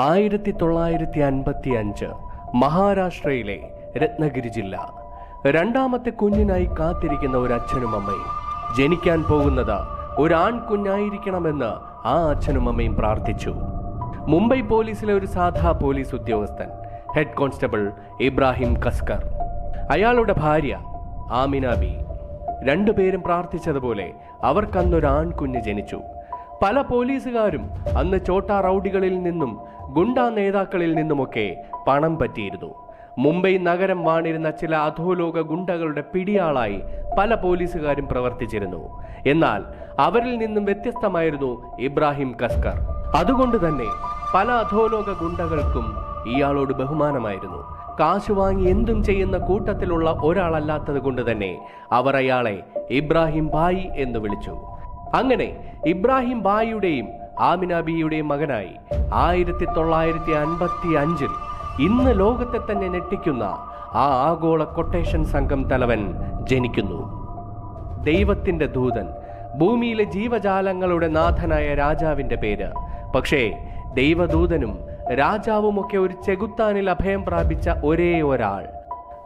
ആയിരത്തി തൊള്ളായിരത്തി അൻപത്തി അഞ്ച് മഹാരാഷ്ട്രയിലെ രത്നഗിരി ജില്ല. രണ്ടാമത്തെ കുഞ്ഞിനായി കാത്തിരിക്കുന്ന ഒരു അച്ഛനും അമ്മയും. ജനിക്കാൻ പോകുന്നത് ഒരു ആൺകുഞ്ഞായിരിക്കണമെന്ന് ആ അച്ഛനും അമ്മയും പ്രാർത്ഥിച്ചു. മുംബൈ പോലീസിലെ ഒരു സാധാ പോലീസ് ഉദ്യോഗസ്ഥൻ ഹെഡ് കോൺസ്റ്റബിൾ ഇബ്രാഹിം കസ്കർ. അയാളുടെ ഭാര്യ ആമിനാബി രണ്ടുപേരും പ്രാർത്ഥിച്ചതുപോലെ അവർക്കന്നൊരു ആൺകുഞ്ഞ് ജനിച്ചു. പല പോലീസുകാരും അന്ന് ചോട്ടാ റൗഡികളിൽ നിന്നും ഗുണ്ടാ നേതാക്കളിൽ നിന്നുമൊക്കെ പണം പറ്റിയിരുന്നു. മുംബൈ നഗരം വാണിരുന്ന ചില അധോലോക ഗുണ്ടകളുടെ പിടിയാളായി പല പോലീസുകാരും പ്രവർത്തിച്ചിരുന്നു. എന്നാൽ അവരിൽ നിന്നും വ്യത്യസ്തമായിരുന്നു ഇബ്രാഹിം കസ്കർ. അതുകൊണ്ട് തന്നെ പല അധോലോക ഗുണ്ടകൾക്കും ഇയാളോട് ബഹുമാനമായിരുന്നു. കാശ് വാങ്ങി എന്തും ചെയ്യുന്ന കൂട്ടത്തിലുള്ള ഒരാളല്ലാത്തത് കൊണ്ട് തന്നെ അവർ അയാളെ ഇബ്രാഹിം ഭായി എന്ന് വിളിച്ചു. അങ്ങനെ ഇബ്രാഹിം ബായിയുടെയും ആമിന ബിയുടെയും മകനായി ആയിരത്തി തൊള്ളായിരത്തി അൻപത്തി അഞ്ചിൽ ഇന്ന് ലോകത്തെ തന്നെ ഞെട്ടിക്കുന്ന ആ ആഗോള കൊട്ടേഷൻ സംഘം തലവൻ ജനിക്കുന്നു. ദൈവത്തിന്റെ ദൂതൻ ഭൂമിയിലെ ജീവജാലങ്ങളുടെ നാഥനായ രാജാവിന്റെ പേര്. പക്ഷേ ദൈവദൂതനും രാജാവുമൊക്കെ ഒരു ചെകുത്താനിൽ അഭയം പ്രാപിച്ച ഒരേ ഒരാൾ.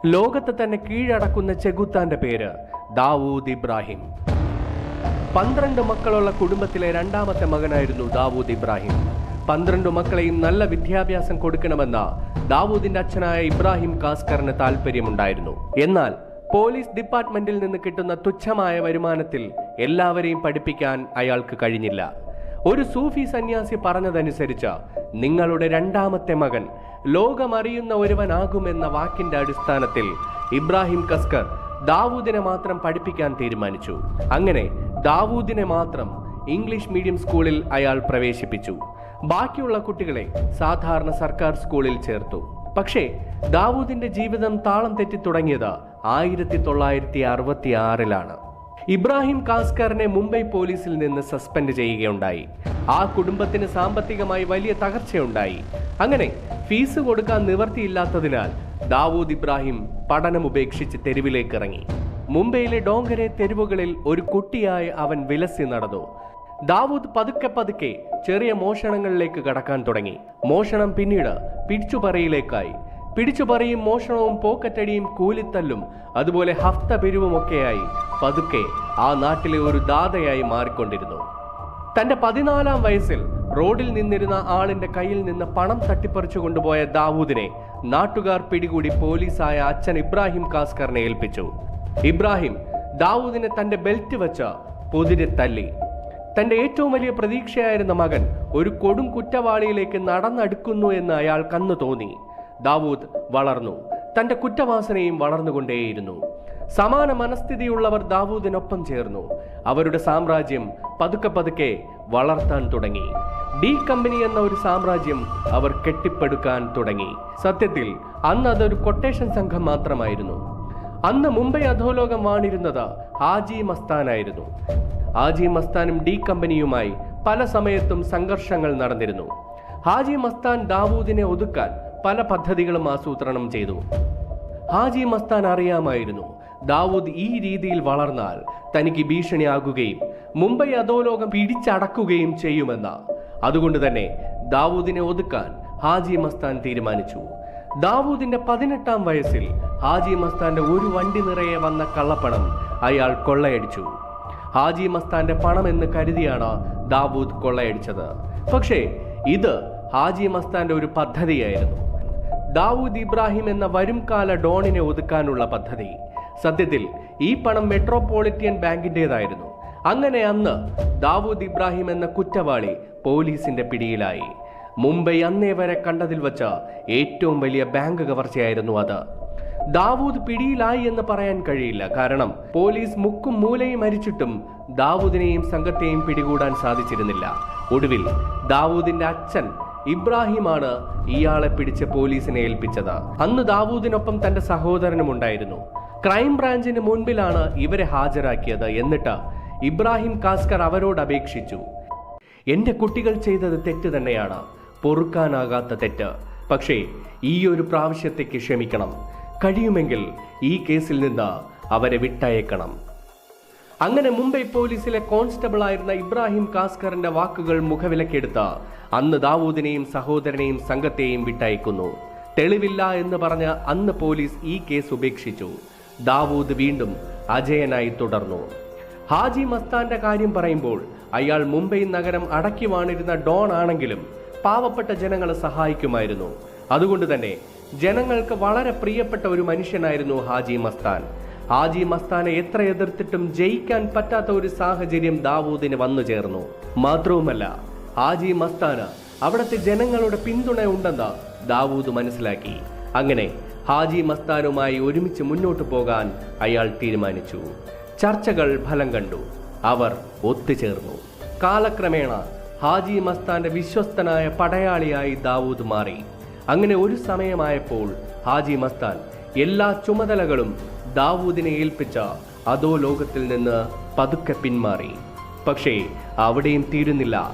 ലോകത്തെ തന്നെ കീഴടക്കുന്ന ചെകുത്താന്റെ പേര് ദാവൂദ് ഇബ്രാഹിം. പന്ത്രണ്ട് മക്കളുള്ള കുടുംബത്തിലെ രണ്ടാമത്തെ മകനായിരുന്നു ദാവൂദ് ഇബ്രാഹിം. പന്ത്രണ്ട് മക്കളെയും നല്ല വിദ്യാഭ്യാസം കൊടുക്കണമെന്ന ദാവൂദിന്റെ അച്ഛനായ ഇബ്രാഹിം കാസ്കറിന് താല്പര്യമുണ്ടായിരുന്നു എന്നാൽ പോലീസ് ഡിപ്പാർട്ട്മെന്റിൽ നിന്ന് കിട്ടുന്ന തുച്ഛമായ വരുമാനത്തിൽ എല്ലാവരെയും പഠിപ്പിക്കാൻ അയാൾക്ക് കഴിഞ്ഞില്ല. ഒരു സൂഫി സന്യാസി പറഞ്ഞതനുസരിച്ച് നിങ്ങളുടെ രണ്ടാമത്തെ മകൻ ലോകമറിയുന്ന ഒരുവനാകുമെന്ന വാക്കിന്റെ അടിസ്ഥാനത്തിൽ ഇബ്രാഹിം കസ്കർ ദാവൂദിനെ മാത്രം പഠിപ്പിക്കാൻ തീരുമാനിച്ചു. അങ്ങനെ ദാവൂദിനെ മാത്രം ഇംഗ്ലീഷ് മീഡിയം സ്കൂളിൽ അയാൾ പ്രവേശിപ്പിച്ചു. ബാക്കിയുള്ള കുട്ടികളെ സാധാരണ സർക്കാർ സ്കൂളിൽ ചേർത്തു. പക്ഷേ ദാവൂദിന്റെ ജീവിതം താളം തെറ്റി തുടങ്ങിയത് ആയിരത്തി തൊള്ളായിരത്തി അറുപത്തി ആറിലാണ് ഇബ്രാഹിം കാസ്കറിനെ മുംബൈ പോലീസിൽ നിന്ന് സസ്പെൻഡ് ചെയ്യുകയുണ്ടായി. ആ കുടുംബത്തിന് സാമ്പത്തികമായി വലിയ തകർച്ചയുണ്ടായി. അങ്ങനെ ഫീസ് കൊടുക്കാൻ നിവർത്തിയില്ലാത്തതിനാൽ ദാവൂദ് ഇബ്രാഹിം പഠനം ഉപേക്ഷിച്ച് തെരുവിലേക്ക് ഇറങ്ങി മുംബൈയിലെ ഡോങ്കരെ തെരുവുകളിൽ ഒരു കുട്ടിയായി അവൻ വിലസി നടന്നു. ദാവൂദ് പതുക്കെ പതുക്കെ ചെറിയ മോഷണങ്ങളിലേക്ക് കടക്കാൻ തുടങ്ങി. മോഷണം പിന്നീട് പിടിച്ചുപറയിലേക്കായി. പിടിച്ചുപറിയും മോഷണവും പോക്കറ്റടിയും കൂലിത്തല്ലും അതുപോലെ ഹഫ്ത പിരിവുമൊക്കെയായി പതുക്കെ ആ നാട്ടിലെ ഒരു ദാതയായി മാറിക്കൊണ്ടിരുന്നു. തന്റെ പതിനാലാം വയസ്സിൽ റോഡിൽ നിന്നിരുന്ന ആളിന്റെ കയ്യിൽ നിന്ന് പണം തട്ടിപ്പറിച്ചു കൊണ്ടുപോയ ദാവൂദിനെ നാട്ടുകാർ പിടികൂടി പോലീസായ അച്ഛൻ ഇബ്രാഹിം കാസ്കറിനെ ഏൽപ്പിച്ചു. ഇബ്രാഹിം ദാവൂദിനെ തന്റെ ബെൽറ്റ് വെച്ച് പൊതിരെ തല്ലി. തന്റെ ഏറ്റവും വലിയ പ്രതീക്ഷയായിരുന്ന മകൻ ഒരു കൊടും കുറ്റവാളിയിലേക്ക് നടന്നടുക്കുന്നു എന്ന് അയാൾ കന്നു തോന്നി. ദാവൂദ് വളർന്നു. തന്റെ കുറ്റവാസനയും വളർന്നുകൊണ്ടേയിരുന്നു. സമാന മനസ്ഥിതിയുള്ളവർ ദാവൂദിനൊപ്പം ചേർന്നു. അവരുടെ സാമ്രാജ്യം പതുക്കെ പതുക്കെ വളർത്താൻ തുടങ്ങി. ഡി കമ്പനി എന്ന ഒരു സാമ്രാജ്യം അവർ കെട്ടിപ്പടുക്കാൻ തുടങ്ങി. സത്യത്തിൽ അന്ന് അതൊരു കൊട്ടേഷൻ സംഘം മാത്രമായിരുന്നു. അന്ന് മുംബൈ അധോലോകം വാണിരുന്നത് ഹാജി മസ്താനായിരുന്നു. ഹാജി മസ്താനും ഡി കമ്പനിയുമായി പല സമയത്തും സംഘർഷങ്ങൾ നടന്നിരുന്നു. ഹാജി മസ്താൻ ദാവൂദിനെ ഒതുക്കാൻ പല പദ്ധതികളും ആസൂത്രണം ചെയ്തു. ഹാജി മസ്താൻ അറിയാമായിരുന്നു ദാവൂദ് ഈ രീതിയിൽ വളർന്നാൽ തനിക്ക് ഭീഷണിയാകുകയും മുംബൈ അധോലോകം പിടിച്ചടക്കുകയും ചെയ്യുമെന്ന. അതുകൊണ്ട് തന്നെ ദാവൂദിനെ ഒതുക്കാൻ ഹാജി മസ്താൻ തീരുമാനിച്ചു. ദാവൂദിന്റെ പതിനെട്ടാം വയസ്സിൽ ഹാജി മസ്താന്റെ ഒരു വണ്ടി നിറയെ വന്ന കള്ളപ്പണം അയാൾ കൊള്ളയടിച്ചു. ഹാജി മസ്താന്റെ പണം എന്ന് കരുതിയാണ് ദാവൂദ് കൊള്ളയടിച്ചത്. പക്ഷേ ഇത് ഹാജി മസ്താന്റെ ഒരു പദ്ധതിയായിരുന്നു. ദാവൂദ് ഇബ്രാഹിം എന്ന വരുംകാല ഡോണിനെ ഒതുക്കാനുള്ള പദ്ധതി. സത്യത്തിൽ ഈ പണം മെട്രോപൊളിറ്റൻ ബാങ്കിന്റെതായിരുന്നു അങ്ങനെ അന്ന് ദാവൂദ് ഇബ്രാഹിം എന്ന കുറ്റവാളി പോലീസിന്റെ പിടിയിലായി. മുംബൈ അന്നേ വരെ കണ്ടതിൽ വച്ച ഏറ്റവും വലിയ ബാങ്ക് കവർച്ചയായിരുന്നു അത്. ദാവൂദ് പിടിയിലായി എന്ന് പറയാൻ കഴിയില്ല. കാരണം പോലീസ് മുക്കും മൂലയും അരിച്ചിട്ടും ദാവൂദിനെയും സംഘത്തെയും പിടികൂടാൻ സാധിച്ചിരുന്നില്ല. ഒടുവിൽ ദാവൂദിന്റെ അച്ഛൻ ഇബ്രാഹിമാണ് ഇയാളെ പിടിച്ച് പോലീസിനെ ഏൽപ്പിച്ചത്. അന്ന് ദാവൂദിനൊപ്പം തന്റെ സഹോദരനും ഉണ്ടായിരുന്നു. ക്രൈം ബ്രാഞ്ചിന് മുൻപിലാണ് ഇവരെ ഹാജരാക്കിയത് എന്നിട്ട് ഇബ്രാഹിം കാസ്കർ അവരോട് അപേക്ഷിച്ചു. എന്റെ കുട്ടികൾ ചെയ്തത് തെറ്റ് തന്നെയാണ്. പൊറുക്കാനാകാത്ത തെറ്റ്. പക്ഷേ ഈ ഒരു പ്രാവശ്യത്തേക്ക് ക്ഷമിക്കണം. കഴിയുമെങ്കിൽ ഈ കേസിൽ നിന്ന് അവരെ വിട്ടയക്കണം. അങ്ങനെ മുംബൈ പോലീസിലെ കോൺസ്റ്റബിൾ ആയിരുന്ന ഇബ്രാഹിം കാസ്കറിന്റെ വാക്കുകൾ മുഖവിലക്കെടുത്ത് അന്ന് ദാവൂദിനെയും സഹോദരനെയും സംഘത്തെയും വിട്ടയക്കുന്നു. തെളിവില്ല എന്ന് പറഞ്ഞ് അന്ന് പോലീസ് ഈ കേസ് ഉപേക്ഷിച്ചു. ദാവൂദ് വീണ്ടും അജയനായി തുടർന്നു. ഹാജി മസ്താന്റെ കാര്യം പറയുമ്പോൾ അയാൾ മുംബൈ നഗരം അടക്കി വാണിരുന്ന ഡോൺ ആണെങ്കിലും പാവപ്പെട്ട ജനങ്ങളെ സഹായിക്കുമായിരുന്നു. അതുകൊണ്ട് തന്നെ ജനങ്ങൾക്ക് വളരെ പ്രിയപ്പെട്ട ഒരു മനുഷ്യനായിരുന്നു ഹാജി മസ്താൻ. ഹാജി മസ്താനെ എത്ര എതിർത്തിട്ടും ജയിക്കാൻ പറ്റാത്ത ഒരു സാഹചര്യം ദാവൂദിന് വന്നു ചേർന്നു. മാത്രവുമല്ല ഹാജി മസ്താന് അവിടുത്തെ ജനങ്ങളുടെ പിന്തുണ ഉണ്ടെന്ന് ദാവൂദ് മനസ്സിലാക്കി. അങ്ങനെ ഹാജി മസ്താനുമായി ഒരുമിച്ച് മുന്നോട്ടു പോകാൻ അയാൾ തീരുമാനിച്ചു. ചർച്ചകൾ ഫലം കണ്ടു. അവർ ഒത്തുചേർന്നു. കാലക്രമേണ ഹാജി മസ്താന്റെ വിശ്വസ്തനായ പടയാളിയായി ദാവൂദ് മാറി. അങ്ങനെ ഒരു സമയമായപ്പോൾ ഹാജി മസ്താൻ എല്ലാ ചുമതലകളും ദാവൂദിനെ ഏൽപ്പിച്ച അതോ ലോകത്തിൽ നിന്ന് പതുക്കെ പിന്മാറി. പക്ഷേ അവിടെയും തീരുന്നില്ല.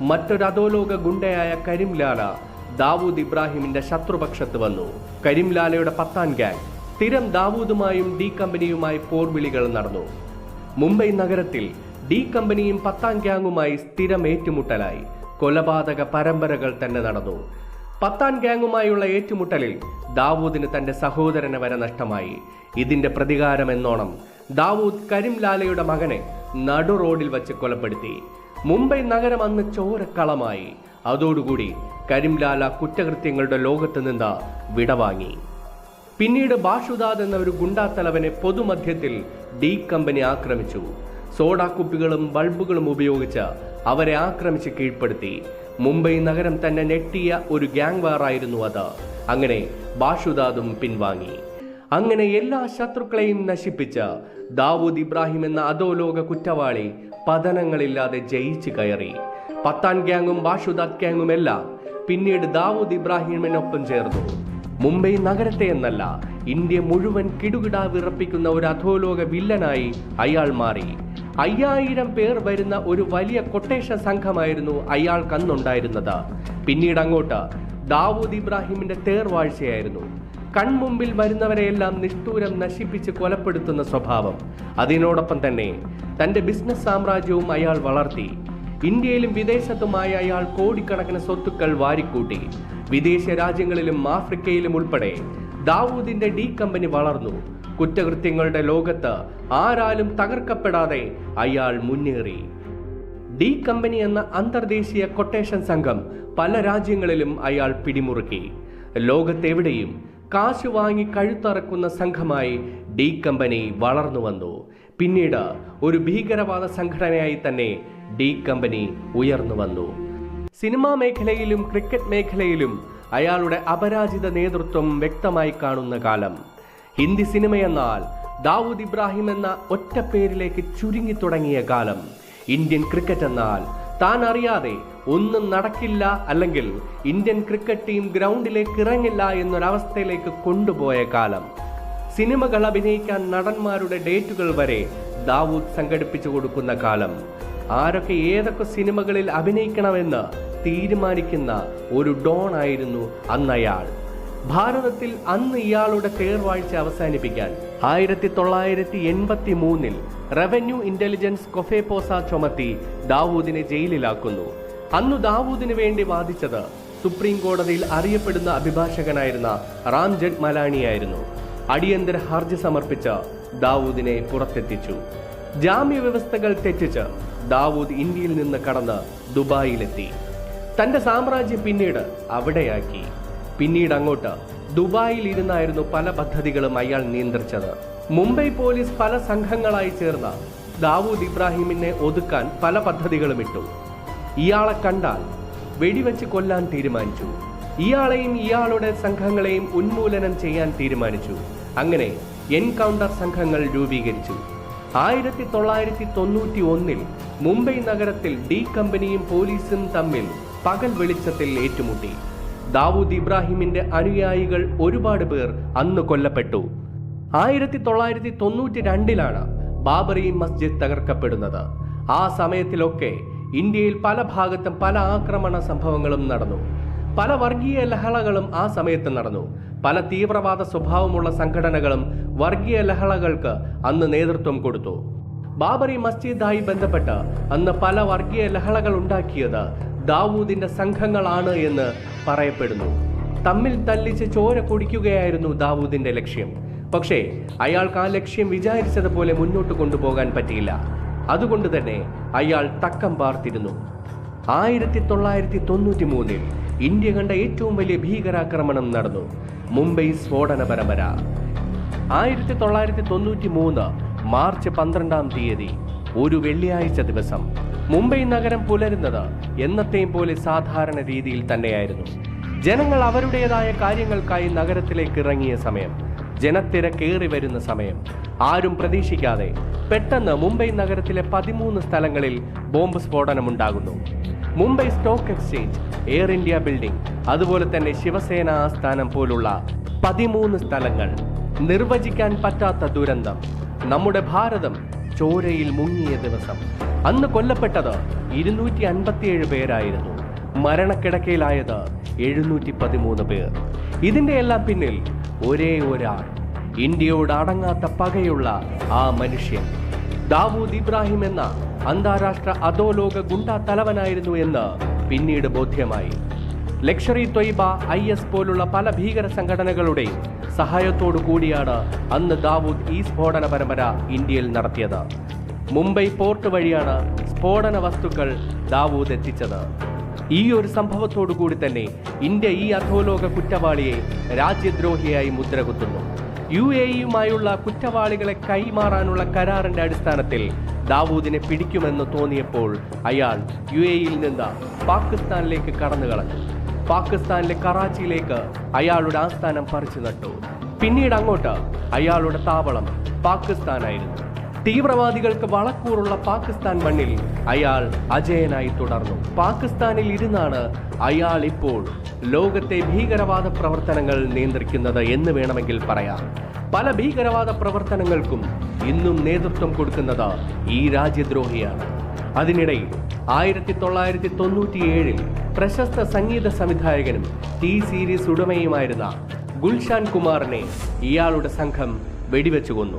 മറ്റൊരു അധോലോക ഗുണ്ടയായ കരിംലാല ദാവൂദ് ഇബ്രാഹിമിന്റെ ശത്രുപക്ഷത്ത് വന്നു. കരിംലാലയുടെ പത്താൻ ഗാങ് സ്ഥിരം ദാവൂദുമായും ഡി കമ്പനിയുമായി പോർവിളികൾ നടന്നു. മുംബൈ നഗരത്തിൽ ഡി കമ്പനിയും പത്താം ഗ്യാങ്ങുമായി സ്ഥിരം ഏറ്റുമുട്ടലായി. കൊലപാതക പരമ്പരകൾ തന്നെ നടന്നു. പത്താൻ ഗ്യാങ്ങുമായുള്ള ഏറ്റുമുട്ടലിൽ ദാവൂദിന് തന്റെ സഹോദരനെ വരെ നഷ്ടമായി. ഇതിന്റെ പ്രതികാരം എന്നോണം ദാവൂദ് കരിംലാലയുടെ മകനെ നടു റോഡിൽ വച്ച് കൊലപ്പെടുത്തി. മുംബൈ നഗരം അന്ന് ചോരക്കളമായി. അതോടുകൂടി കരിംലാല കുറ്റകൃത്യങ്ങളുടെ ലോകത്ത് നിന്ന് വിടവാങ്ങി. പിന്നീട് ബാഷുദാദ് എന്ന ഒരു ഗുണ്ടാത്തലവനെ പൊതുമധ്യത്തിൽ ഡി കമ്പനി ആക്രമിച്ചു. സോഡാ കുപ്പികളും ബൾബുകളും ഉപയോഗിച്ച് അവരെ ആക്രമിച്ച് കീഴ്പ്പെടുത്തി. മുംബൈ നഗരം തന്നെ ഞെട്ടിയ ഒരു ഗ്യാങ് വാറായിരുന്നു അത്. അങ്ങനെ ബാഷുദാദും പിൻവാങ്ങി. അങ്ങനെ എല്ലാ ശത്രുക്കളെയും നശിപ്പിച്ച് ദാവൂദ് ഇബ്രാഹിം എന്ന അധോലോക കുറ്റവാളി പതനങ്ങളില്ലാതെ ജയിച്ചു കയറി. പത്താൻ ഗ്യാങ്ങും ബാഷുദാദ് ഗ്യാങ്ങും എല്ലാം പിന്നീട് ദാവൂദ് ഇബ്രാഹിമിനൊപ്പം ചേർന്നു. മുംബൈ നഗരത്തെ എന്നല്ല ഇന്ത്യ മുഴുവൻ കിടുകിടാ വിറപ്പിക്കുന്ന ഒരു അധോലോക വില്ലനായി അയാൾ മാറി. അയ്യായിരം പേർ വരുന്ന ഒരു വലിയ കൊട്ടേഷൻ സംഘമായിരുന്നു അയാൾ അന്നുണ്ടായിരുന്നത് പിന്നീട് അങ്ങോട്ട് ദാവൂദ് ഇബ്രാഹിമിന്റെ തേർവാഴ്ചയായിരുന്നു. കൺമുമ്പിൽ വരുന്നവരെയെല്ലാം നിഷ്ഠൂരം നശിപ്പിച്ച് കൊലപ്പെടുത്തുന്ന സ്വഭാവം. അതിനോടൊപ്പം തന്നെ തന്റെ ബിസിനസ് സാമ്രാജ്യവും അയാൾ വളർത്തി. ഇന്ത്യയിലും വിദേശത്തുമായ അയാൾ കോടിക്കണക്കിന് സ്വത്തുക്കൾ വാരിക്കൂട്ടി. വിദേശ രാജ്യങ്ങളിലും ആഫ്രിക്കയിലും ഉൾപ്പെടെ ദാവൂദിന്റെ ഡി കമ്പനി വളർന്നു. കുറ്റകൃത്യങ്ങളുടെ ലോകത്ത് ആരാലും തകർക്കപ്പെടാതെ അയാൾ മുന്നേറി. ഡി കമ്പനി എന്ന അന്തർദേശീയ കൊട്ടേഷൻ സംഘം പല രാജ്യങ്ങളിലും അയാൾ പിടിമുറുക്കി. ലോകത്തെവിടെയും കാശ് വാങ്ങി കഴുത്തറക്കുന്ന സംഘമായി ഡി കമ്പനി വളർന്നു വന്നു. പിന്നീട് ഒരു ഭീകരവാദ സംഘടനയായി തന്നെ ഡി കമ്പനി ഉയർന്നു വന്നു. സിനിമാ മേഖലയിലും ക്രിക്കറ്റ് മേഖലയിലും അയാളുടെ അപരാജിത നേതൃത്വം വ്യക്തമായി കാണുന്ന കാലം. ഹിന്ദി സിനിമയെന്നാൽ ദാവൂദ് ഇബ്രാഹിം എന്ന ഒറ്റ പേരിലേക്ക് ചുരുങ്ങി തുടങ്ങിയ കാലം. ഇന്ത്യൻ ക്രിക്കറ്റ് എന്നാൽ താൻ അറിയാതെ ഒന്നും നടക്കില്ല അല്ലെങ്കിൽ ഇന്ത്യൻ ക്രിക്കറ്റ് ടീം ഗ്രൗണ്ടിലേക്ക് ഇറങ്ങില്ല എന്നൊരവസ്ഥയിലേക്ക് കൊണ്ടുപോയ കാലം. സിനിമകൾ അഭിനയിക്കാൻ നടന്മാരുടെ ഡേറ്റുകൾ വരെ ദാവൂദ് സംഘടിപ്പിച്ചു കൊടുക്കുന്ന കാലം. ആരൊക്കെ ഏതൊക്കെ സിനിമകളിൽ അഭിനയിക്കണമെന്ന് തീരുമാനിക്കുന്ന ഒരു ഡോൺ ആയിരുന്നു അന്നയാൾ. ഭാരതത്തിൽ അന്ന് ഇയാളുടെ തേർവാഴ്ച അവസാനിപ്പിക്കാൻ ആയിരത്തി തൊള്ളായിരത്തി എൺപത്തി മൂന്നിൽ റവന്യൂ ഇന്റലിജൻസ് കൊഫേപോസ ചുമത്തി ദാവൂദിനെ ജയിലിലാക്കുന്നു. അന്ന് ദാവൂദിന് വേണ്ടി വാദിച്ചത് സുപ്രീം കോടതിയിൽ അറിയപ്പെടുന്ന അഭിഭാഷകനായിരുന്ന റാം ജഡ് മലാണിയായിരുന്നു അടിയന്തര ഹർജി സമർപ്പിച്ച് ദാവൂദിനെ പുറത്തെത്തിച്ചു. ജാമ്യ വ്യവസ്ഥകൾ തെറ്റിച്ച് ദാവൂദ് ഇന്ത്യയിൽ നിന്ന് കടന്ന് ദുബായിലെത്തി. തന്റെ സാമ്രാജ്യം പിന്നീട് അവിടെയാക്കി. പിന്നീട് അങ്ങോട്ട് ദുബായിൽ ഇരുന്നായിരുന്നു പല പദ്ധതികളും അയാൾ നിയന്ത്രിച്ചത്. മുംബൈ പോലീസ് പല സംഘങ്ങളായി ചേർന്ന ദാവൂദ് ഇബ്രാഹിമിനെ ഒതുക്കാൻ പല പദ്ധതികളും ഇട്ടു. ഇയാളെ കണ്ടാൽ വെടിവെച്ച് കൊല്ലാൻ തീരുമാനിച്ചു. ഇയാളെയും ഇയാളുടെ സംഘങ്ങളെയും ഉന്മൂലനം ചെയ്യാൻ തീരുമാനിച്ചു. അങ്ങനെ എൻകൗണ്ടർ സംഘങ്ങൾ രൂപീകരിച്ചു. ആയിരത്തി തൊള്ളായിരത്തി തൊണ്ണൂറ്റി ഒന്നിൽ മുംബൈ നഗരത്തിൽ ഡി കമ്പനിയും പോലീസും തമ്മിൽ പകൽ വെളിച്ചത്തിൽ ഏറ്റുമുട്ടി. ദാവൂദ് ഇബ്രാഹിമിന്റെ അനുയായികൾ ഒരുപാട് പേർ അന്ന് കൊല്ലപ്പെട്ടു. ആയിരത്തി തൊള്ളായിരത്തി തൊണ്ണൂറ്റി രണ്ടിലാണ് ബാബറി മസ്ജിദ് തകർക്കപ്പെടുന്നത്. ആ സമയത്തിലൊക്കെ ഇന്ത്യയിൽ പല ഭാഗത്തും പല ആക്രമണ സംഭവങ്ങളും നടന്നു. പല വർഗീയ ലഹളകളും ആ സമയത്ത് നടന്നു. പല തീവ്രവാദ സ്വഭാവമുള്ള സംഘടനകളും വർഗീയ ലഹളകൾക്ക് അന്ന് നേതൃത്വം കൊടുത്തു. ബാബറി മസ്ജിദായി ബന്ധപ്പെട്ട് അന്ന് പല വർഗീയ ലഹളകൾ ഉണ്ടാക്കിയത് ദാവൂദിന്റെ സംഘങ്ങളാണ് എന്ന് പറയപ്പെടുന്നു. തമ്മിൽ തല്ലിച്ച് ചോര കുടിക്കുകയായിരുന്നു ദാവൂദിന്റെ ലക്ഷ്യം. പക്ഷേ അയാൾക്ക് ആ ലക്ഷ്യം വിചാരിച്ചതുപോലെ മുന്നോട്ട് കൊണ്ടുപോകാൻ പറ്റിയില്ല. അതുകൊണ്ട് തന്നെ അയാൾ തക്കം പാർത്തിരുന്നു. ആയിരത്തി തൊള്ളായിരത്തി തൊണ്ണൂറ്റി മൂന്നിൽ ഇന്ത്യ കണ്ട ഏറ്റവും വലിയ ഭീകരാക്രമണം നടന്നു. മുംബൈ സ്ഫോടന പരമ്പര. ആയിരത്തി തൊള്ളായിരത്തി തൊണ്ണൂറ്റി മൂന്ന് മാർച്ച് പന്ത്രണ്ടാം തീയതി ഒരു വെള്ളിയാഴ്ച ദിവസം. മുംബൈ നഗരം പുലരുന്നത് എന്നത്തെയും പോലെ സാധാരണ രീതിയിൽ തന്നെയായിരുന്നു. ജനങ്ങൾ അവരുടേതായ കാര്യങ്ങൾക്കായി നഗരത്തിലേക്ക് ഇറങ്ങിയ സമയം ജനത്തിരക്കേറി വരുന്ന സമയം. ആരും പ്രതീക്ഷിക്കാതെ പെട്ടെന്ന് മുംബൈ നഗരത്തിലെ പതിമൂന്ന് സ്ഥലങ്ങളിൽ bomb സ്ഫോടനമുണ്ടാകുന്നു. Mumbai stock exchange air India building അതുപോലെ തന്നെ ശിവസേന ആസ്ഥാനം പോലുള്ള പതിമൂന്ന് സ്ഥലങ്ങൾ നിർവചിക്കാൻ പറ്റാത്ത ദുരന്തം. നമ്മുടെ ഭാരതം ചോരയിൽ മുങ്ങിയ ദിവസം. അന്ന് കൊല്ലപ്പെട്ടത് ഇരുന്നൂറ്റി അൻപത്തിയേഴ് പേരായിരുന്നു. മരണക്കിടക്കയിലായത് എഴുന്നൂറ്റി പതിമൂന്ന് പേർ. ഇതിന്റെ എല്ലാം പിന്നിൽ ഒരേ ഒരാൾ. ഇന്ത്യയോട് അടങ്ങാത്ത പകയുള്ള ആ മനുഷ്യൻ. ദാവൂദ് ഇബ്രാഹിം എന്ന അന്താരാഷ്ട്ര അധോലോക ഗുണ്ടാ തലവനായിരുന്നു എന്ന് പിന്നീട് ബോധ്യമായി. ലക്ഷറി ത്വയ്ബ ഐ എസ് പോലുള്ള പല ഭീകര സംഘടനകളുടെയും സഹായത്തോടു കൂടിയാണ് അന്ന് ദാവൂദ് ഈ സ്ഫോടന പരമ്പര ഇന്ത്യയിൽ നടത്തിയത്. മുംബൈ പോർട്ട് വഴിയാണ് സ്ഫോടന വസ്തുക്കൾ ദാവൂദ് എത്തിച്ചത്. ഈ ഒരു സംഭവത്തോടു കൂടി തന്നെ ഇന്ത്യ ഈ അധോലോക കുറ്റവാളിയെ രാജ്യദ്രോഹിയായി മുദ്രകുത്തുന്നു. യു എ ഇയുമായുള്ള കുറ്റവാളികളെ കൈമാറാനുള്ള കരാറിന്റെ അടിസ്ഥാനത്തിൽ ദാവൂദിനെ പിടിക്കുമെന്ന് തോന്നിയപ്പോൾ അയാൾ യു എയിൽ നിന്ന് പാകിസ്ഥാനിലേക്ക് കടന്നു കളഞ്ഞു പാകിസ്ഥാനിലെ കറാച്ചിയിലേക്ക് അയാളുടെ ആസ്ഥാനം പറിച്ചു നട്ടു. പിന്നീട് അങ്ങോട്ട് അയാളുടെ താവളം പാകിസ്ഥാനായിരുന്നു. തീവ്രവാദികൾക്ക് വളക്കൂറുള്ള പാകിസ്ഥാൻ മണ്ണിൽ അയാൾ അജയനായി തുടർന്നു. പാകിസ്ഥാനിൽ ഇരുന്നാണ് അയാൾ ഇപ്പോൾ ലോകത്തെ ഭീകരവാദ പ്രവർത്തനങ്ങൾ നിയന്ത്രിക്കുന്നത് എന്ന് വേണമെങ്കിൽ പറയാം. പല ഭീകരവാദ പ്രവർത്തനങ്ങൾക്കും ഇന്നും നേതൃത്വം കൊടുക്കുന്നത് ഈ രാജ്യദ്രോഹിയാണ്. അതിനിടയിൽ ആയിരത്തി തൊള്ളായിരത്തി തൊണ്ണൂറ്റിയേഴിൽ പ്രശസ്ത സംഗീത സംവിധായകനും ടി സീരീസ് ഉടമയുമായിരുന്ന ഗുൽഷാൻ കുമാറിനെ ഇയാളുടെ സംഘം വെടിവെച്ചു കൊന്നു.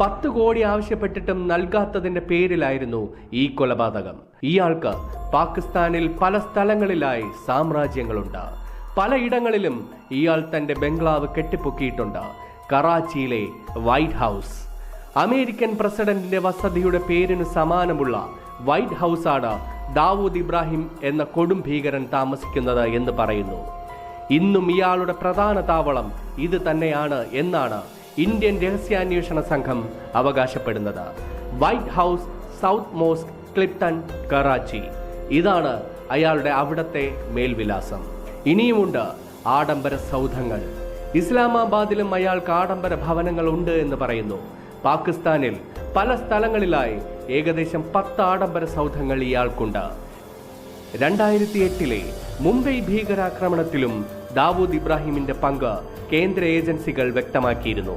പത്ത് കോടി ആവശ്യപ്പെട്ടിട്ടും നൽകാത്തതിന്റെ പേരിലായിരുന്നു ഈ കൊലപാതകം. ഇയാൾക്ക് പാകിസ്ഥാനിൽ പല സ്ഥലങ്ങളിലായി സാമ്രാജ്യങ്ങളുണ്ട്. പലയിടങ്ങളിലും ഇയാൾ തന്റെ ബംഗ്ലാവ് കെട്ടിപ്പൊക്കിയിട്ടുണ്ട്. കറാച്ചിയിലെ വൈറ്റ് ഹൗസ്. അമേരിക്കൻ പ്രസിഡന്റിന്റെ വസതിയുടെ പേരിന് സമാനമുള്ള വൈറ്റ് ഹൗസാണ് ദാവൂദ് ഇബ്രാഹിം എന്ന കൊടും ഭീകരൻ താമസിക്കുന്നത് എന്ന് പറയുന്നു. ഇന്നും ഇയാളുടെ പ്രധാന താവളം ഇത് തന്നെയാണ് എന്നാണ് ഇന്ത്യൻ രഹസ്യാന്വേഷണ സംഘം അവകാശപ്പെടുന്നത്. White house south mosque Clifton Karachi. ഇതാണ് അയാളുടെ അവിടത്തെ മേൽവിലാസം. ഇനിയുമുണ്ട് ആഡംബര സൗധങ്ങൾ. ഇസ്ലാമാബാദിലും അയാൾക്ക് ആഡംബര ഭവനങ്ങൾ ഉണ്ട് എന്ന് പറയുന്നു. പാകിസ്ഥാനിൽ പല സ്ഥലങ്ങളിലായി ഏകദേശം പത്ത് ആഡംബര സൗധങ്ങൾ ഇയാൾക്കുണ്ട്. രണ്ടായിരത്തി എട്ടിലെ മുംബൈ ഭീകരാക്രമണത്തിലും ദാവൂദ് ഇബ്രാഹിമിന്റെ പങ്ക് കേന്ദ്ര ഏജൻസികൾ വ്യക്തമാക്കിയിരുന്നു.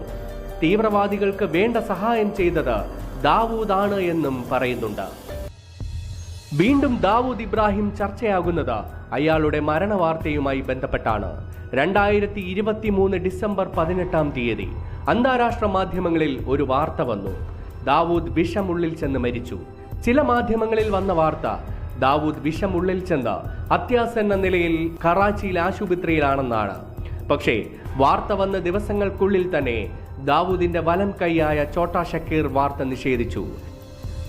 തീവ്രവാദികൾക്ക് വേണ്ട സഹായം ചെയ്തത് ദാവൂദാണ് എന്നും പറയുന്നുണ്ട്. വീണ്ടും ദാവൂദ് ഇബ്രാഹിം ചർച്ചയാകുന്നത് അയാളുടെ മരണവാർത്തയുമായി ബന്ധപ്പെട്ടാണ്. രണ്ടായിരത്തി ഇരുപത്തി മൂന്ന് ഡിസംബർ പതിനെട്ടാം തീയതി അന്താരാഷ്ട്ര മാധ്യമങ്ങളിൽ ഒരു വാർത്ത വന്നു. ദാവൂദ് വിഷമുള്ളിൽ ചെന്ന് മരിച്ചു. ചില മാധ്യമങ്ങളിൽ വന്ന വാർത്ത ദാവൂദ് വിഷമുള്ളിൽ ചെന്ന് അത്യാസന്ന നിലയിൽ കറാച്ചിയിൽ ആശുപത്രിയിലാണെന്നാണ്. പക്ഷേ വാർത്ത വന്ന ദിവസങ്ങൾക്കുള്ളിൽ തന്നെ ദാവൂദിന്റെ വലം കൈയായ ചോട്ടാ ഷക്കീർ വാർത്ത നിഷേധിച്ചു.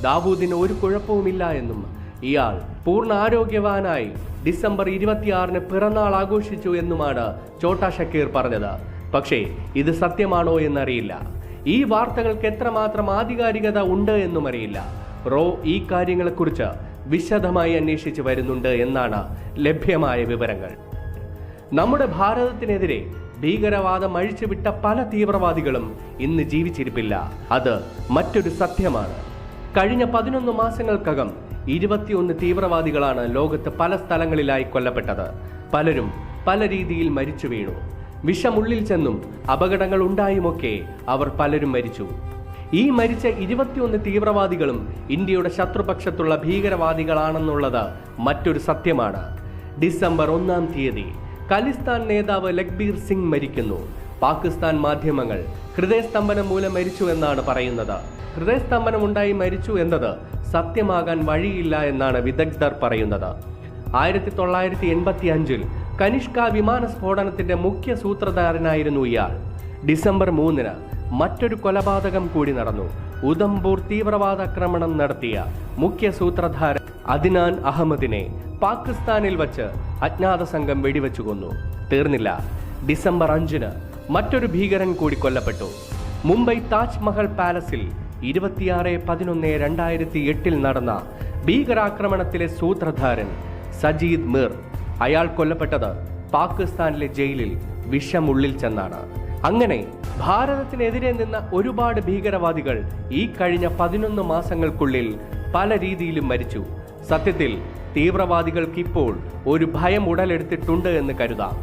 ദാവൂദിന് ഒരു കുഴപ്പവുമില്ല എന്നും ഇയാൾ പൂർണ ആരോഗ്യവാനായി ഡിസംബർ ഇരുപത്തിയാറിന് പിറന്നാൾ ആഘോഷിച്ചു എന്നുമാണ് ചോട്ടാ ഷക്കീർ പറഞ്ഞത്. പക്ഷേ ഇത് സത്യമാണോ എന്നറിയില്ല. ഈ വാർത്തകൾക്ക് എത്രമാത്രം ആധികാരികത ഉണ്ട് എന്നും അറിയില്ല റോ ഈ കാര്യങ്ങളെക്കുറിച്ച് വിശദമായി അന്വേഷിച്ച് വരുന്നുണ്ട് എന്നാണ് ലഭ്യമായ വിവരങ്ങൾ. നമ്മുടെ ഭാരതത്തിനെതിരെ ഭീകരവാദം അഴിച്ചുവിട്ട പല തീവ്രവാദികളും ഇന്ന് ജീവിച്ചിരിപ്പില്ല. അത് മറ്റൊരു സത്യമാണ്. കഴിഞ്ഞ പതിനൊന്ന് മാസങ്ങൾക്കകം ഇരുപത്തിയൊന്ന് തീവ്രവാദികളാണ് ലോകത്ത് പല സ്ഥലങ്ങളിലായി കൊല്ലപ്പെട്ടത്. പലരും പല രീതിയിൽ മരിച്ചു വീണു. വിഷമുള്ളിൽ ചെന്നും അപകടങ്ങൾ ഉണ്ടായുമൊക്കെ അവർ പലരും മരിച്ചു. ഈ മരിച്ച ഇരുപത്തിയൊന്ന് തീവ്രവാദികളും ഇന്ത്യയുടെ ശത്രുപക്ഷത്തുള്ള ഭീകരവാദികളാണെന്നുള്ളത് മറ്റൊരു സത്യമാണ്. ഡിസംബർ ഒന്നാം തീയതി ഖലിസ്ഥാൻ നേതാവ് ലഖ്ബീർ സിംഗ് മരിക്കുന്നു. പാകിസ്ഥാൻ മാധ്യമങ്ങൾ ഹൃദയസ്തംഭനം മൂലം മരിച്ചു എന്നാണ് പറയുന്നത്. ഹൃദയസ്തംഭനം ഉണ്ടായി മരിച്ചു എന്നത് സത്യമാകാൻ വഴിയില്ല എന്നാണ് വിദഗ്ധർ പറയുന്നത്. ആയിരത്തി തൊള്ളായിരത്തി എൺപത്തി അഞ്ചിൽ കനിഷ്ക വിമാന സ്ഫോടനത്തിന്റെ മുഖ്യ സൂത്രധാരനായിരുന്നു ഇയാൾ. ഡിസംബർ മൂന്നിന് മറ്റൊരു കൊലപാതകം കൂടി നടന്നു. ഉദംപൂർ തീവ്രവാദാക്രമണം നടത്തിയ മുഖ്യ സൂത്രധാരൻ അദിനാൻ അഹമ്മദിനെ പാകിസ്ഥാനിൽ വച്ച് അജ്ഞാത സംഘം വെടിവെച്ചു കൊന്നു. തീർന്നില്ല. ഡിസംബർ അഞ്ചിന് മറ്റൊരു ഭീകരൻ കൂടി കൊല്ലപ്പെട്ടു. മുംബൈ താജ്മഹൽ പാലസിൽ ഇരുപത്തിയാറ് പതിനൊന്ന് രണ്ടായിരത്തി എട്ടിൽ നടന്ന ഭീകരാക്രമണത്തിലെ സൂത്രധാരൻ സജീദ് മിർ അയാൾ കൊല്ലപ്പെട്ടത് പാകിസ്ഥാനിലെ ജയിലിൽ വിഷമുള്ളിൽ ചെന്നാണ്. അങ്ങനെ ഭാരതത്തിനെതിരെ നിന്ന ഒരുപാട് ഭീകരവാദികൾ ഈ കഴിഞ്ഞ പതിനൊന്ന് മാസങ്ങൾക്കുള്ളിൽ പല രീതിയിലും മരിച്ചു. സത്യത്തിൽ തീവ്രവാദികൾക്ക് ഇപ്പോൾ ഒരു ഭയം ഉടലെടുത്തിട്ടുണ്ട് എന്ന് കരുതാം.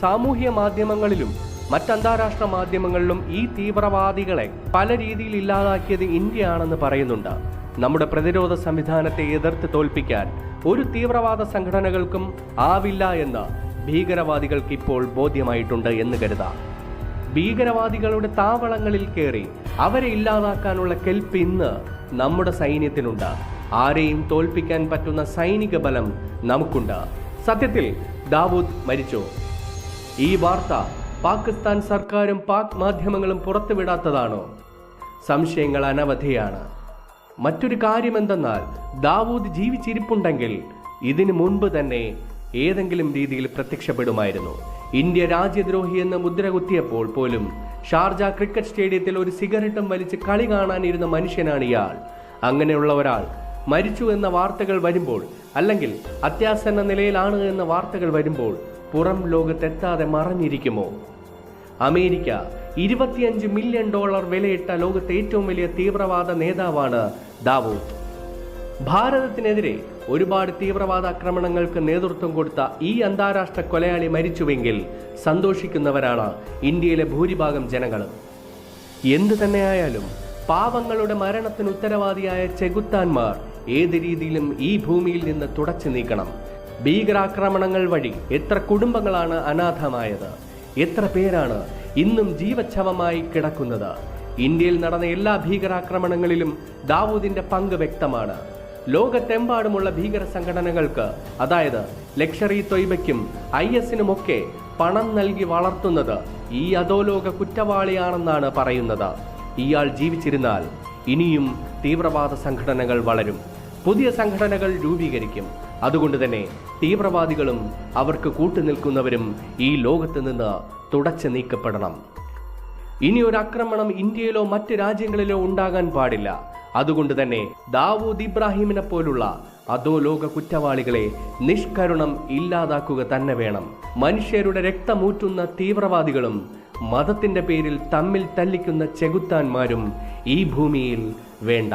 സാമൂഹ്യ മാധ്യമങ്ങളിലും മറ്റന്താരാഷ്ട്ര മാധ്യമങ്ങളിലും ഈ തീവ്രവാദികളെ പല രീതിയിൽ ഇല്ലാതാക്കിയത് ഇന്ത്യയാണെന്ന് പറയുന്നുണ്ട്. നമ്മുടെ പ്രതിരോധ സംവിധാനത്തെ എതിർത്ത് തോൽപ്പിക്കാൻ ഒരു തീവ്രവാദ സംഘടനകൾക്കും ആവില്ല എന്ന് ഭീകരവാദികൾക്ക് ഇപ്പോൾ ബോധ്യമായിട്ടുണ്ട് എന്ന് കരുതാം. ഭീകരവാദികളുടെ താവളങ്ങളിൽ കയറി അവരെ ഇല്ലാതാക്കാനുള്ള കെൽപ്പ് ഇന്ന് നമ്മുടെ സൈന്യത്തിനുണ്ട്. ആരെയും തോൽപ്പിക്കാൻ പറ്റുന്ന സൈനിക ബലം നമുക്കുണ്ട്. സത്യത്തിൽ ദാവൂദ് മരിച്ചു? ഈ വാർത്ത പാകിസ്ഥാൻ സർക്കാരും പാക് മാധ്യമങ്ങളും പുറത്തുവിടാത്തതാണോ? സംശയങ്ങൾ അനവധിയാണ്. മറ്റൊരു കാര്യം എന്തെന്നാൽ ദാവൂദ് ജീവിച്ചിരിപ്പുണ്ടെങ്കിൽ ഇതിനു മുൻപ് തന്നെ ഏതെങ്കിലും രീതിയിൽ പ്രത്യക്ഷപ്പെടുമായിരുന്നു. ഇന്ത്യ രാജ്യദ്രോഹി എന്ന് മുദ്ര കുത്തിയപ്പോൾ പോലും ഷാർജ ക്രിക്കറ്റ് സ്റ്റേഡിയത്തിൽ ഒരു സിഗരറ്റും വലിച്ച് കളി കാണാനിരുന്ന മനുഷ്യനാണ് ഇയാൾ. അങ്ങനെയുള്ള ഒരാൾ മരിച്ചു എന്ന വാർത്തകൾ വരുമ്പോൾ അല്ലെങ്കിൽ അത്യാസന്ന നിലയിലാണ് എന്ന വാർത്തകൾ വരുമ്പോൾ പുറം ലോകത്തെത്താതെ മറഞ്ഞിരിക്കുമോ? അമേരിക്ക ഇരുപത്തിയഞ്ച് മില്യൺ ഡോളർ വിലയിട്ട ലോകത്തെ ഏറ്റവും വലിയ തീവ്രവാദ നേതാവാണ് ദാവൂദ് ഭാരതത്തിനെതിരെ ഒരുപാട് തീവ്രവാദ ആക്രമണങ്ങൾക്ക് നേതൃത്വം കൊടുത്ത ഈ അന്താരാഷ്ട്ര കൊലയാളി മരിച്ചുവെങ്കിൽ സന്തോഷിക്കുന്നവരാണ് ഇന്ത്യയിലെ ഭൂരിഭാഗം ജനങ്ങളും എന്തു തന്നെയായാലും പാവങ്ങളുടെ മരണത്തിന് ഉത്തരവാദിയായ ചെകുത്താന്മാർ ഏത് രീതിയിലും ഈ ഭൂമിയിൽ നിന്ന് തുടച്ചു നീക്കണം. ഭീകരാക്രമണങ്ങൾ വഴി എത്ര കുടുംബങ്ങളാണ് അനാഥമായത്? എത്ര പേരാണ് ഇന്നും ജീവച്ഛവമായി കിടക്കുന്നത്. ഇന്ത്യയിൽ നടന്ന എല്ലാ ഭീകരാക്രമണങ്ങളിലും ദാവൂദിന്റെ പങ്ക് വ്യക്തമാണ്. ലോകത്തെമ്പാടുമുള്ള ഭീകര സംഘടനകൾക്ക് അതായത് ലക്ഷറി തൊയ്ബയ്ക്കും ഐ എസിനുമൊക്കെ പണം നൽകി വളർത്തുന്നത് ഈ അധോലോക കുറ്റവാളിയാണെന്നാണ് പറയുന്നത്. ഇയാൾ ജീവിച്ചിരുന്നാൽ ഇനിയും തീവ്രവാദ സംഘടനകൾ വളരും. പുതിയ സംഘടനകൾ രൂപീകരിക്കും. അതുകൊണ്ട് തന്നെ തീവ്രവാദികളും അവർക്ക് കൂട്ടുനിൽക്കുന്നവരും ഈ ലോകത്ത് നിന്ന് തുടച്ചു നീക്കപ്പെടണം. ഇനി ഒരു ആക്രമണം ഇന്ത്യയിലോ മറ്റ് രാജ്യങ്ങളിലോ ഉണ്ടാകാൻ പാടില്ല. അതുകൊണ്ട് തന്നെ ദാവൂദ് ഇബ്രാഹിമിനെ പോലുള്ള അതോ ലോക കുറ്റവാളികളെ നിഷ്കരുണം ഇല്ലാതാക്കുക തന്നെ വേണം. മനുഷ്യരുടെ രക്തമൂറ്റുന്ന തീവ്രവാദികളും മതത്തിന്റെ പേരിൽ തമ്മിൽ തല്ലിക്കുന്ന ചെകുത്താന്മാരും ഈ ഭൂമിയിൽ വേണ്ട.